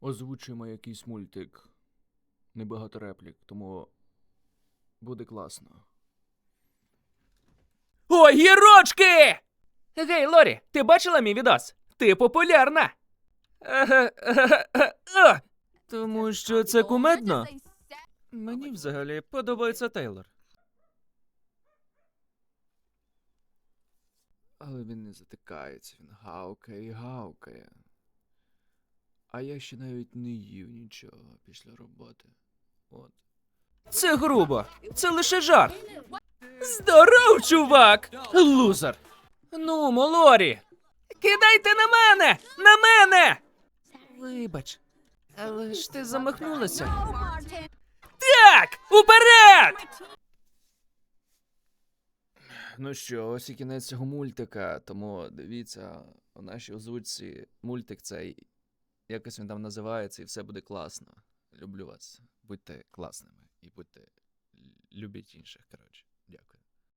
Озвучуємо якийсь мультик. Небагато реплік, тому буде класно. Огірочки! Гей, Лорі, ти бачила мій відос? Ти популярна. Тому що це кумедно. Мені взагалі подобається Тейлор. Але він не затикається, він гавкає і гавкає. А я ще навіть не їв нічого після роботи. От. Це грубо. Це лише жарт. Здоров, чувак! Лузер. Ну, Лорі. Кидайте на мене! На мене! Вибач. Але ж ти замахнулася. Так! Уперед! Ну що, ось і кінець цього мультика, тому дивіться у нашій озвучці мультик цей. Якось він там називається, і все буде класно. Люблю вас. Будьте класними і будьте любіть інших. Коротше, дякую.